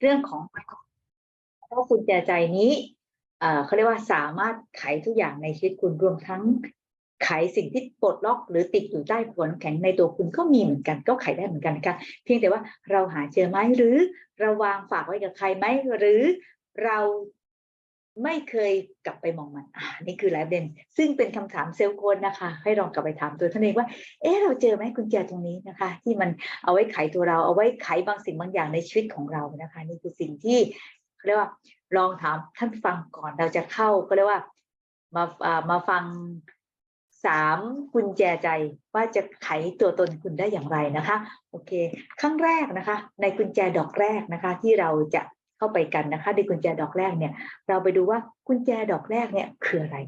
เรื่องของเพราะคุณแจใจนี้เอ่อเขาเรียกว่าสามารถไขทุกอย่างในชีวิตคุณรวมทั้งไขสิ่งที่ปลดล็อกหรือติดอยู่ใต้ผลแข็งในตัวคุณก็มีเหมือนกัน ก็ไขได้เหมือนกันนะคะเพียงแต่ว่าเราหาเจอไหมหรือเราวางฝากไว้กับใครไหมหรือเรา ไม่เคยกลับไปมองมันอ่านี่คือหลายประเด็น ซึ่งเป็นคำถามเซลล์คนนะคะ ให้ลองกลับไปถามตัวท่านเองว่า เอ๊ะเราเจอไหมกุญแจตรงนี้นะคะ ที่มันเอาไว้ไขตัวเราเอาไว้ไขบางสิ่งบางอย่างในชีวิตของเรานะคะ นี่คือสิ่งที่เรียกว่าลองถามท่านฟังก่อนเราจะเข้าก็เรียกว่ามาอ่ามาฟังสามกุญแจใจว่าจะไขตัวตนคุณได้อย่างไรนะคะ โอเคครั้งแรกนะคะ ในกุญแจดอกแรกนะคะ ที่เราจะ เข้าไปกันนะคะในกุญแจดอกแรกเนี่ย เราไปดูว่ากุญแจดอกแรกเนี่ยคืออะไร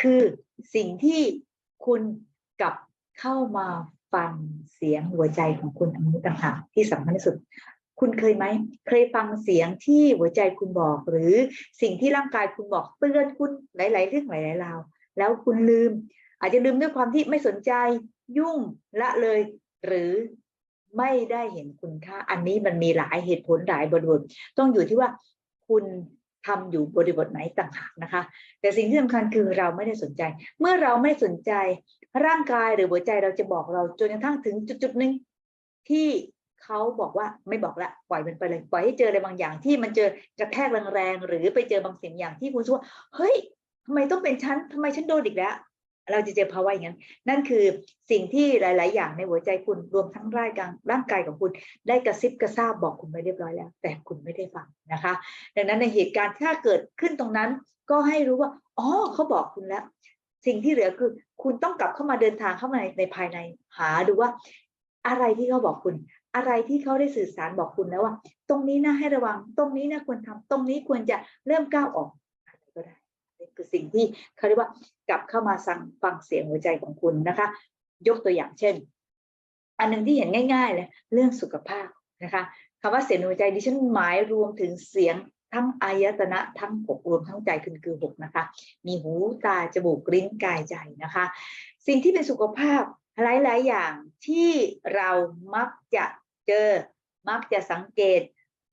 คือสิ่งที่คุณกลับเข้ามาฟังเสียงหัวใจของคุณอันนี้ต่างหากที่สำคัญที่สุด คุณเคยไหม เคยฟังเสียงที่หัวใจคุณบอก หรือสิ่งที่ร่างกายคุณบอกเตือนคุณหลาย ๆ เรื่องหลายๆราวแล้วคุณลืม อาจจะลืมด้วยความที่ไม่สนใจยุ่งละเลย หรือ ไม่ได้เห็นคุณค่า อันนี้มันมีหลายเหตุผลหลายบริบทต้องอยู่ที่ว่าคุณทำอยู่บริบทไหนต่างหากนะคะ แต่สิ่งที่สำคัญคือเราไม่ได้สนใจ เมื่อเราไม่สนใจร่างกายหรือหัวใจเราจะบอกเราจนกระทั่งถึงจุดๆหนึ่งที่เขาบอกว่าไม่บอกละปล่อยมันไปเลยปล่อยให้เจออะไรบางอย่างที่มันเจอกระแทกแรงๆหรือไปเจอบางสิ่งอย่างที่คุณรู้สึกว่าเฮ้ยทำไมต้องเป็นฉันทำไมฉันโดนอีกแล้ว เราจะเจอภาวะอย่างนั้น นั่นคือสิ่งที่หลาย ๆ อย่างในหัวใจคุณรวมทั้งร่างกายร่างกายของคุณได้กระซิบกระซาบบอกคุณไปเรียบร้อยแล้ว แต่คุณไม่ได้ฟังนะคะ ดังนั้นในเหตุการณ์ถ้าเกิดขึ้นตรงนั้น ก็ให้รู้ว่าอ๋อเขาบอกคุณแล้ว สิ่งที่เหลือคือคุณต้องกลับเข้ามาเดินทางเข้ามาในในภายในหาดูว่า อะไรที่เขาบอกคุณ อะไรที่เขาได้สื่อสารบอกคุณแล้วว่า ตรงนี้นะให้ระวังตรงนี้นะควรทำตรงนี้ควรจะเริ่มก้าวออก คือสิ่งที่เขาเรียกว่ากลับเข้ามาสั่งฟังเสียงหัวใจของคุณนะคะ ยกตัวอย่างเช่น อันหนึ่งที่เห็นง่ายๆเลยเรื่องสุขภาพนะคะคำว่าเสียงหัวใจดิฉันหมายรวมถึงเสียงทั้งอายตนะทั้งหกรวมทั้งใจคือคือหกนะคะ มีหูตาจมูกลิ้นกายใจนะคะ สิ่งที่เป็นสุขภาพหลายๆอย่างที่เรามักจะเจอ มักจะสังเกต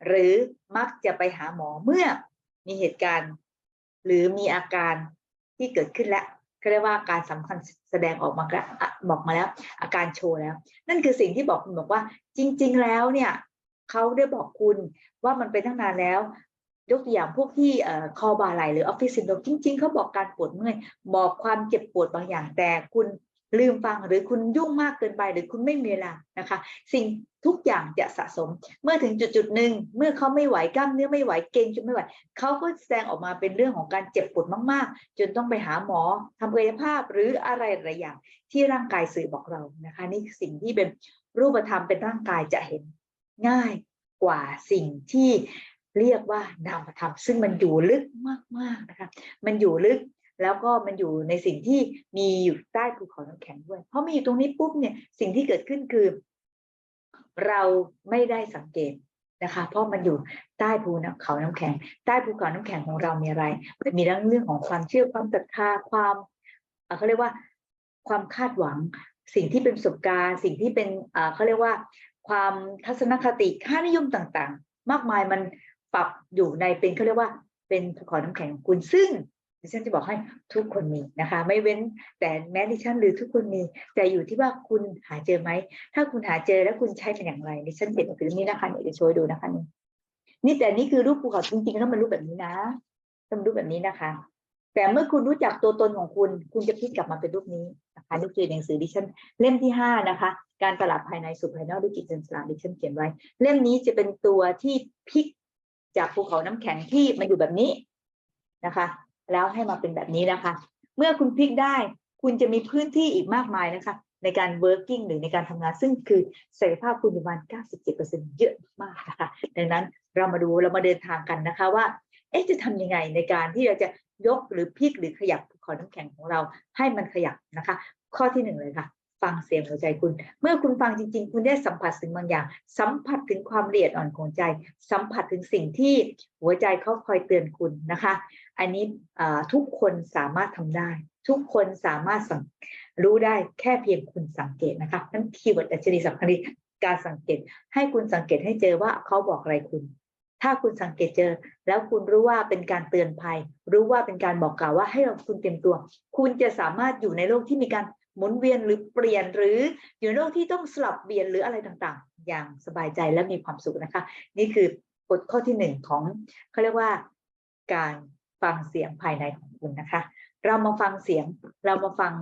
หรือมักจะไปหาหมอเมื่อมีเหตุการณ์ หรือมีอาการที่เกิดขึ้นแล้วเขาเรียกว่าการสำคัญแสดงออกมาแล้วบอกมาแล้ว อาการโชว์แล้ว นั่นคือสิ่งที่บอกคุณบอกว่า จริง ๆ แล้วเนี่ยเขาได้บอกคุณว่ามันเป็นตั้งนานแล้ว ยกตัวอย่างพวกที่คอบาไหลหรือออฟฟิศซินโดรมจริง ๆเขาบอกการปวดเมื่อยบอกความเจ็บปวดบางอย่างแต่คุณ ลืมฟังหรือคุณยุ่งมากเกินไปหรือคุณไม่มีเวลานะคะ สิ่งทุกอย่างจะสะสม เมื่อถึงจุดจุดหนึ่งเมื่อเขาไม่ไหวกล้ามเนื้อไม่ไหวเกรงจนไม่ไหวเขาก็แสดงออกมาเป็นเรื่องของการเจ็บปวดมาก ๆ จนต้องไปหาหมอทำกายภาพหรืออะไรหลายอย่าง ที่ร่างกายสื่อบอกเรานะคะ นี่สิ่งที่เป็นรูปธรรมเป็นร่างกายจะเห็นง่ายกว่าสิ่งที่เรียกว่านามธรรมซึ่งมันอยู่ลึกมากๆนะคะ มันอยู่ลึก แล้วก็มันอยู่ในสิ่งที่มีอยู่ใต้ภูเขาน้ำแข็งด้วย เพราะมีอยู่ตรงนี้ปุ๊บเนี่ยสิ่งที่เกิดขึ้นคือ เราไม่ได้สังเกตนะคะ เพราะมันอยู่ใต้ภูเขาน้ำแข็ง ใต้ภูเขาน้ำแข็งของเรามีอะไรมีทั้งเรื่องของความเชื่อความศรัทธาความเขาเรียกว่าความคาดหวัง สิ่งที่เป็นประสบการณ์ สิ่งที่เป็นเขาเรียกว่า ความทัศนคติค่านิยมต่างๆ มากมายมันปรับอยู่ในเป็นเขาเรียกว่าเป็นภูเขาน้ำแข็งของคุณซึ่ง ดิฉันจะบอกให้ทุกคนมีนะคะ ไม่เว้นแต่แม้ดิฉันหรือทุกคนมีแต่อยู่ที่ว่าคุณหาเจอไหม ถ้าคุณหาเจอแล้วคุณใช้เป็นอย่างไรดิฉันเห็นตรงนี้นะคะเดี๋ยวจะโชว์ดูนะคะนี่นี่แต่นี่คือรูปภูเขาจริงๆแล้วมันรูปแบบนี้นะต้องรูปแบบนี้นะคะ แต่เมื่อคุณรู้จักตัวตนของคุณ คุณจะพลิกกลับมาเป็นรูปนี้นะคะนี่คือหนังสือดิฉันเล่มที่ห้านะคะ การตลาดภายในสู่ภายนอกด้วยจิตเป็นสลาดิฉันเขียนไว้ เล่มนี้จะเป็นตัวที่พลิกจากภูเขาน้ำแข็งที่มาอยู่แบบนี้นะคะ แล้วให้มาเป็นแบบนี้นะคะ เมื่อคุณพลิกได้ คุณจะมีพื้นที่อีกมากมายนะคะ ในการ working หรือในการทำงาน ซึ่งคือศักยภาพคุณอยู่ประมาณ 97%เยอะมากนะคะ ดังนั้นเรามาดูเรามาเดินทางกันนะคะว่า เอ๊ะจะทำยังไงในการที่เราจะยกหรือพลิกหรือขยับภูเขาน้ำแข็งของเราให้มันขยับนะคะ ข้อที่หนึ่งเลยค่ะ ฟังเสียงหัวใจคุณ เมื่อคุณฟังจริง ๆ คุณได้สัมผัสสิ่งบางอย่าง สัมผัสถึงความละเอียดอ่อนของใจ สัมผัสถึงสิ่งที่หัวใจเขาคอยเตือนคุณนะคะ อันนี้ทุกคนสามารถทำได้ ทุกคนสามารถสังรู้ได้แค่เพียงคุณสังเกตนะคะนั่นคีย์เวิร์ดอัจฉริสำคัญการสังเกต ให้คุณสังเกตให้เจอว่าเขาบอกอะไรคุณ ถ้าคุณสังเกตเจอ แล้วคุณรู้ว่าเป็นการเตือนภัย รู้ว่าเป็นการบอกกล่าวว่าให้เราคุณเตรียมตัว คุณจะสามารถอยู่ในโลกที่มีการ หมุนเวียนหรือเปลี่ยนหรืออยู่ในโลกที่ต้องสลับเปลี่ยนหรืออะไรต่างๆ อย่างสบายใจและมีความสุขนะคะ นี่คือกฎข้อที่หนึ่งของเขาเรียกว่าการฟังเสียงภายในของคุณนะคะ เรามาฟังเสียงเรามาฟัง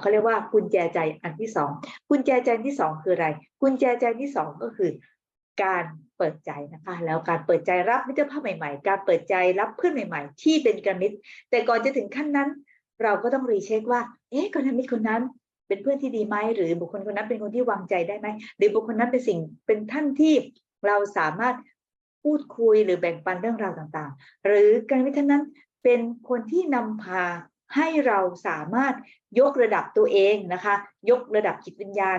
เขาเรียกว่ากุญแจใจอันที่สองกุญแจใจที่สองคืออะไรกุญแจใจที่สองก็คือการเปิดใจนะคะ แล้วการเปิดใจรับมิตรภาพใหม่ๆ การเปิดใจรับเพื่อนใหม่ ๆ ที่เป็นกระมิตร แต่ก่อนจะถึงขั้นนั้น เราก็ต้องรีเช็คว่า เอ๊ะกรมิตรคนนั้น เป็นเพื่อนที่ดีไหมหรือบุคคลคนนั้นเป็นคนที่วางใจได้ไหมหรือบุคคลนั้นเป็นสิ่งเป็นท่านที่เราสามารถพูดคุยหรือแบ่งปันเรื่องราวต่างๆ หรือการมิท่านั้นเป็นคนที่นำพาให้เราสามารถยกระดับตัวเองนะคะ ยกระดับจิตวิญญาณ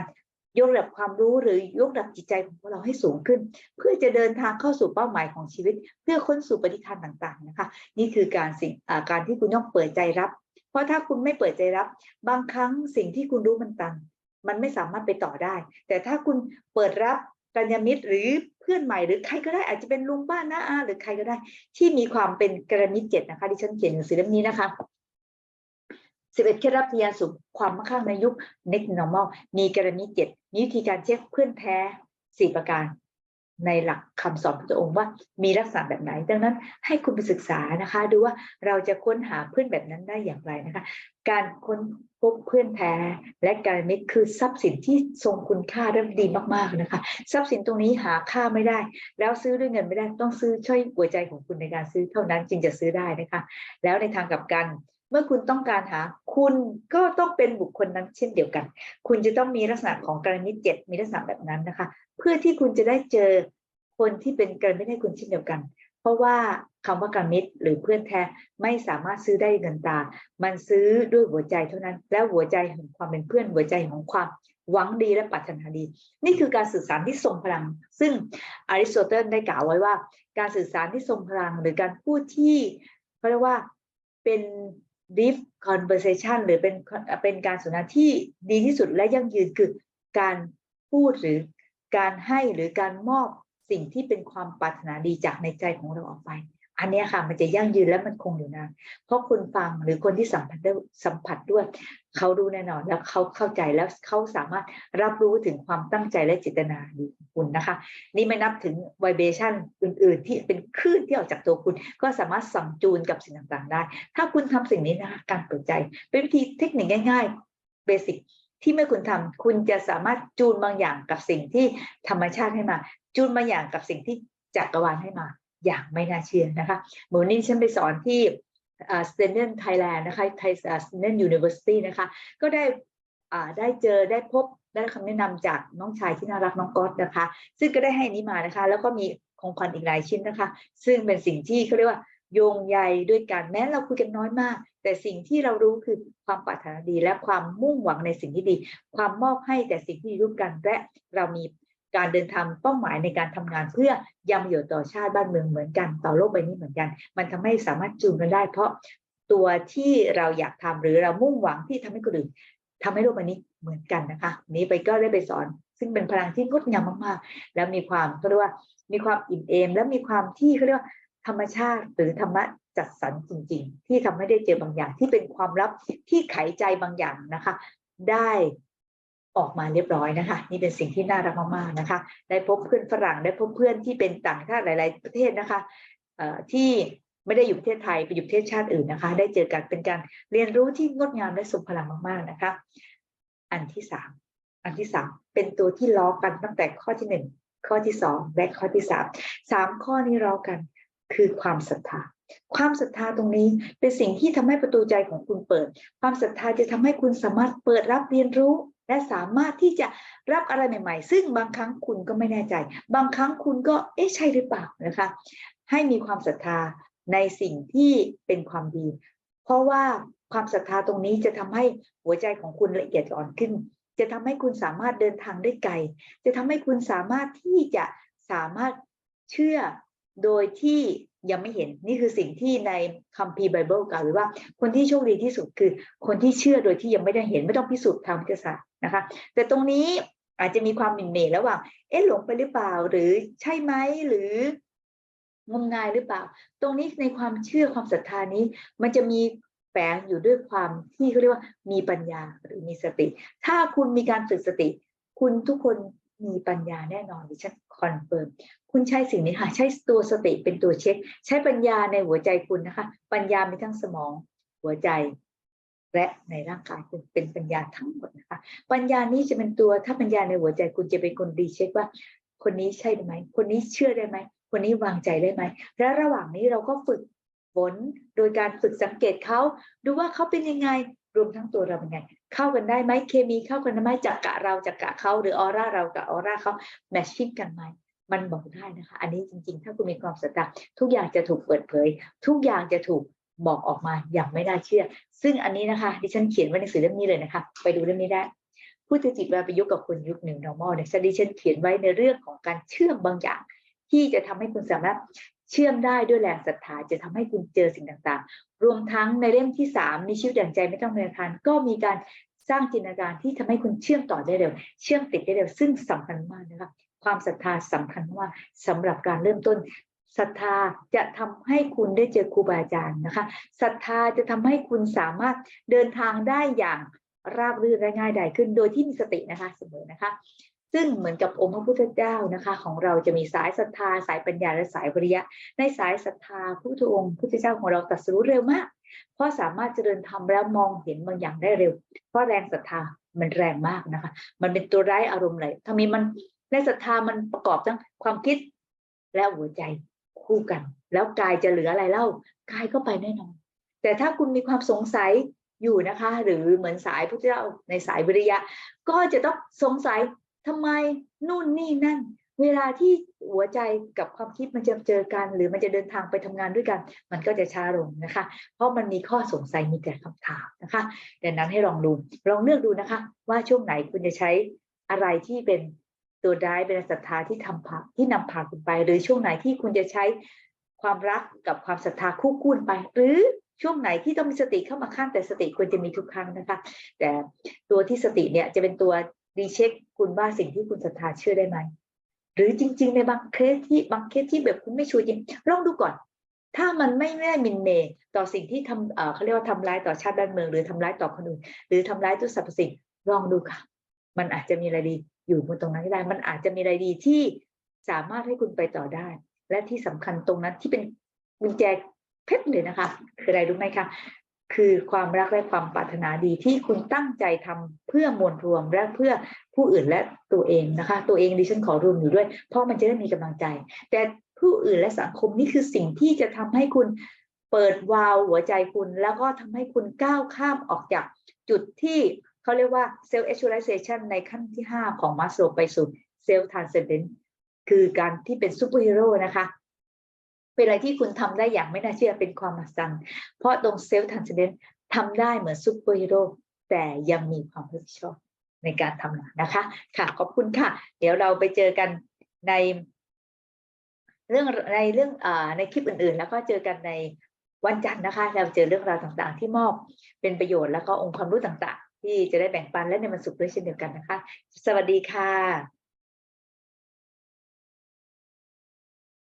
ยกระดับความรู้หรือยกระดับจิตใจของพวกเราให้สูงขึ้น เพื่อจะเดินทางเข้าสู่เป้าหมายของชีวิต เพื่อค้นสู่ปฏิทานต่างๆนะคะ นี่คือการสิ่งการที่คุณต้องเปิดใจรับ เพราะถ้าคุณไม่เปิดใจรับ บางครั้งสิ่งที่คุณรู้มันตัน มันไม่สามารถไปต่อได้ แต่ถ้าคุณเปิดรับกัญญมิตรหรือเพื่อนใหม่หรือใครก็ได้อาจจะเป็นลุงป้าน้าอาหรือใครก็ได้ ที่มีความเป็นกรมิตรเจ็ดนะคะดิฉันเขียนหนังสือเล่มนี้นะคะสิบเอ็ดเคล็ดลับทยาสู่ความมั่งคั่งในยุค next normal มีกรมิตรเจ็ดมีวิธีการเช็คเพื่อนแท้สี่ประการ ในหลักคำสอนพระองค์ว่ามีลักษณะแบบไหน ดังนั้นให้คุณไปศึกษานะคะ ดูว่าเราจะค้นหาเพื่อนแบบนั้นได้อย่างไรนะคะ การค้นพบเพื่อนแท้และการมิตรคือทรัพย์สินที่ทรงคุณค่าและดีมากๆนะคะ ทรัพย์สินตรงนี้หาค่าไม่ได้ แล้วซื้อด้วยเงินไม่ได้ต้องซื้อช่วยหัวใจของคุณในการซื้อเท่านั้นจึงจะซื้อได้นะคะ แล้วในทางกลับกัน เมื่อคุณต้องการหา คุณก็ต้องเป็นบุคคลนั้นเช่นเดียวกัน คุณจะต้องมีลักษณะของกรณิตเจ็ดมีลักษณะแบบนั้นนะคะ เพื่อที่คุณจะได้เจอคนที่เป็นกรณิตให้คุณเช่นเดียวกัน เพราะว่าคำว่ากรณิตหรือเพื่อนแท้ไม่สามารถซื้อได้เงินตา มันซื้อด้วยหัวใจเท่านั้น แล้วหัวใจของความเป็นเพื่อนหัวใจของความหวังดีและปรารถนาดี นี่คือการสื่อสารที่ทรงพลัง ซึ่งอริสโตเติลได้กล่าวไว้ว่า การสื่อสารที่ทรงพลัง หรือการพูดที่เขาเรียกว่าเป็น deep conversation หรือเป็นเป็นการสนทนาที่ดีที่สุดและยั่งยืนคือการพูดหรือการให้หรือการมอบสิ่งที่เป็นความปรารถนาดีจากในใจของเราออกไป อันนี้ค่ะมันจะยั่งยืนและมันคงอยู่นานเพราะคนฟังหรือคนที่สัมผัสได้สัมผัสด้วย เขารู้แน่นอนแล้วเขาเข้าใจแล้วเขาสามารถรับรู้ถึงความตั้งใจและเจตนาดีของคุณนะคะ นี่ไม่นับถึงไวเบชันอื่น ๆ ที่เป็นคลื่นที่ออกจากตัวคุณ ก็สามารถสั่งจูนกับสิ่งต่างๆได้ ถ้าคุณทำสิ่งนี้นะคะการเปิดใจ เป็นวิธีเทคนิคง่ายๆเบสิกที่เมื่อคุณทำคุณจะสามารถจูนบางอย่างกับสิ่งที่ธรรมชาติให้มา จูนบางอย่างกับสิ่งที่จักรวาลให้มา อย่างไม่น่าเชื่อนะคะเมือนนี้ฉันไปสอนที่สเตนเดนไทยแลนด์นะคะไทยสเตนเดนยูนิเวอร์ซิตี้นะคะ ก็ได้ได้เจอได้พบได้คำแนะนำจากน้องชายที่น่ารักน้องก๊อตนะคะ ซึ่งก็ได้ให้นี้มานะคะ แล้วก็มีของขวัญอีกหลายชิ้นนะคะ ซึ่งเป็นสิ่งที่เขาเรียกว่าโยงใยด้วยกันแม้เราคุยกันน้อยมาก แต่สิ่งที่เรารู้คือความปรารถนาดีและความมุ่งหวังในสิ่งที่ดี ความมอบให้แต่สิ่งที่ร่วมกันและเรามี การเดินทางเป้าหมายในการทำงานเพื่อยังประโยชน์ต่อชาติบ้านเมืองเหมือนกัน ต่อโลกใบนี้เหมือนกัน มันทำให้สามารถจูนกันได้ เพราะตัวที่เราอยากทำหรือเรามุ่งหวังที่ทำให้คนอื่นทำให้โลกใบนี้เหมือนกันนะคะ นี้ไปก็ได้ไปสอน ซึ่งเป็นพลังที่งดงามมากๆ แล้วมีความเขาเรียกว่ามีความอิ่มเอม และมีความที่เขาเรียกว่าธรรมชาติหรือธรรมะจัดสรรจริง ๆ ที่ทำให้ได้เจอบางอย่างที่เป็นความลับที่ไขใจบางอย่างนะคะ ได้ ออกมาเรียบร้อยนะคะ นี่เป็นสิ่งที่น่ารักมากๆนะคะ ได้พบเพื่อนฝรั่งได้พบเพื่อนที่เป็นต่างชาติหลาย ๆ ประเทศนะคะที่ไม่ได้อยู่ประเทศไทยไปอยู่ประเทศชาติอื่นนะคะ ได้เจอกันเป็นการเรียนรู้ที่งดงามและทรงพลังมากๆนะคะ อันที่สามอันที่สามเป็นตัวที่ล้อกันตั้งแต่ข้อที่หนึ่งข้อที่สองและข้อที่สามสามข้อนี้ล้อกันคือความศรัทธาความศรัทธาตรงนี้เป็นสิ่งที่ทำให้ประตูใจของคุณเปิด ความศรัทธาจะทำให้คุณสามารถเปิดรับเรียนรู้ และสามารถที่จะรับอะไรใหม่ ๆ ซึ่งบางครั้งคุณก็ไม่แน่ใจ บางครั้งคุณก็เอ๊ะใช่หรือเปล่านะคะ ให้มีความศรัทธาในสิ่งที่เป็นความดี เพราะว่าความศรัทธาตรงนี้จะทำให้หัวใจของคุณละเอียดอ่อนขึ้น จะทำให้คุณสามารถเดินทางได้ไกล จะทำให้คุณสามารถที่จะสามารถเชื่อโดยที่ ยังไม่เห็นนี่คือสิ่งที่ในคัมภีร์ไบเบิลกล่าวไว้ว่าคนที่โชคดีที่สุดคือ คนที่เชื่อโดยที่ยังไม่ได้เห็นไม่ต้องพิสูจน์ทางวิทยาศาสตร์นะคะ แต่ตรงนี้อาจจะมีความหมิ่นเหม่ระหว่างเอ๊ะหลงไปหรือเปล่าหรือใช่ไหมหรืองมงายหรือเปล่า ตรงนี้ในความเชื่อความศรัทธานี้ มันจะมีแฝงอยู่ด้วยความที่เขาเรียกว่ามีปัญญาหรือมีสติ ถ้าคุณมีการฝึกสติ คุณทุกคนมีปัญญาแน่นอนดิฉันคอนเฟิร์ม คุณใช้สิ่งนี้ค่ะ ใช้ตัวสติเป็นตัวเช็ค ใช้ปัญญาในหัวใจคุณนะคะ ปัญญามีทั้งสมองหัวใจ และในร่างกายคุณเป็นปัญญาทั้งหมดนะคะ ปัญญานี้จะเป็นตัวถ้าปัญญาในหัวใจคุณจะเป็นคนดีเช็คว่า คนนี้ใช่ไหมคนนี้เชื่อได้ไหมคนนี้วางใจได้ไหมและระหว่างนี้เราก็ฝึกฝนโดยการฝึกสังเกตเขาดูว่าเขาเป็นยังไงรวมทั้งตัวเราเป็นไง เข้ากันได้ไหมเคมีเข้ากันได้ไหมจักกะเราจักกะเขาหรือออร่าเรากับออร่าเขาแมชชิ่งกันไหม มันบอกได้นะคะ อันนี้จริง ๆ ถ้าคุณมีความศรัทธาทุกอย่างจะถูกเปิดเผย ทุกอย่างจะถูกบอกออกมาอย่างไม่น่าเชื่อ ซึ่งอันนี้นะคะ ดิฉันเขียนไว้ในหนังสือเล่มนี้เลยนะคะ ไปดูเล่มนี้ได้พุทธจิตเวลาประยุกต์กับคนยุคหนึ่ง normal เนี่ยดิฉันเขียนไว้ในเรื่องของการเชื่อมบางอย่าง ที่จะทำให้คุณสามารถเชื่อมได้ด้วยแรงศรัทธาจะทำให้คุณเจอสิ่งต่างๆ รวมทั้งในเล่มที่สามมีชีวิตอย่างใจไม่ต้องเรียนทานก็มีการสร้างจินตนาการที่ทำให้คุณเชื่อมต่อได้เร็ว เชื่อมติดได้เร็ว ซึ่งสำคัญมากนะคะ ความศรัทธาสำคัญมากสำหรับการเริ่มต้นศรัทธาจะทำให้คุณได้เจอครูบาอาจารย์นะคะศรัทธาจะทำให้คุณสามารถเดินทางได้อย่างราบรื่นและง่ายดายขึ้นโดยที่มีสตินะคะเสมอนะคะ ซึ่งเหมือนกับองค์พระพุทธเจ้านะคะ ของเราจะมีสายศรัทธา สายปัญญาและสายวิริยะ ในสายศรัทธาพระพุทธองค์พุทธเจ้าของเราตรัสรู้เร็วมาก เพราะสามารถเจริญธรรมแล้วมองเห็นบางอย่างได้เร็ว เพราะแรงศรัทธามันแรงมากนะคะ มันเป็นตัวร้ายอารมณ์เลยถ้ามีมัน ในศรัทธามันประกอบทั้งความคิดและหัวใจคู่กัน แล้วกายจะเหลืออะไรเล่ากายก็ไปแน่นอน แต่ถ้าคุณมีความสงสัยอยู่นะคะ หรือเหมือนสายพุทธเจ้าในสายวิริยะ ก็จะต้องสงสัยทำไมนู่นนี่นั่น เวลาที่หัวใจกับความคิดมันจะเจอกัน หรือมันจะเดินทางไปทำงานด้วยกัน มันก็จะช้าลงนะคะ เพราะมันมีข้อสงสัยมีแต่คำถามนะคะดังนั้นให้ลองดูลองเลือกดูนะคะ ว่าช่วงไหนคุณจะใช้อะไรที่เป็น ตัวได้เป็นศรัทธาที่ทำพาที่นำพาคุณไป หรือช่วงไหนที่คุณจะใช้ความรักกับความศรัทธาคู่คูณไป หรือช่วงไหนที่ต้องมีสติเข้ามาขั้นแต่สติควรจะมีทุกครั้งนะคะ แต่ตัวที่สติเนี่ยจะเป็นตัวรีเช็คคุณว่าสิ่งที่คุณศรัทธาเชื่อได้ไหมหรือจริง ๆ ในบางเคสที่บางเคสที่แบบคุณไม่ชัวร์จริงลองดูก่อน ถ้ามันไม่ได้มินเมต่อสิ่งที่ทำเขาเรียกว่าทำร้ายต่อชาติบ้านเมือง หรือทำร้ายต่อคนอื่นหรือทำร้ายทุกสรรพสิ่งลองดูค่ะ มันอาจจะมีอะไรดี อยู่บนตรงนั้นก็ได้ มันอาจจะมีอะไรดีที่สามารถให้คุณไปต่อได้ และที่สำคัญตรงนั้นที่เป็นกุญแจเพชรเลยนะคะ คืออะไรรู้ไหมคะคือความรักและความปรารถนาดีที่คุณตั้งใจทำเพื่อมวลรวมและเพื่อผู้อื่นและตัวเองนะคะ ตัวเองดิฉันขอรวมอยู่ด้วย เพราะมันจะได้มีกำลังใจ แต่ผู้อื่นและสังคมนี่คือสิ่งที่จะทำให้คุณเปิดวาล์วหัวใจคุณ แล้วก็ทำให้คุณก้าวข้ามออกจากจุดที่ เขาเรียกว่า self actualization ในขั้นที่ 5 ของมาสโลไปสู่ self transcendence คือการที่เป็นซูเปอร์ฮีโร่นะคะ เป็นอะไรที่คุณทำได้อย่างไม่น่าเชื่อเป็นความมหัศจรรย์ เพราะตรงเซลล์ทันเซเดนทำได้เหมือนซูเปอร์ฮีโร่แต่ยังมีความรับผิดชอบในการทำงานนะคะ ค่ะ ขอบคุณค่ะ เดี๋ยวเราไปเจอกันใน เรื่องในเรื่องอในคลิปอื่นๆ แล้วก็เจอกันในวันจันทร์นะคะ เราเจอเรื่องราวต่างๆ ที่มอบเป็นประโยชน์แล้วก็องค์ความรู้ต่างๆ ที่จะได้แบ่งปันและในวันศุกร์ด้วยเช่นเดียวกันนะคะ สวัสดีค่ะ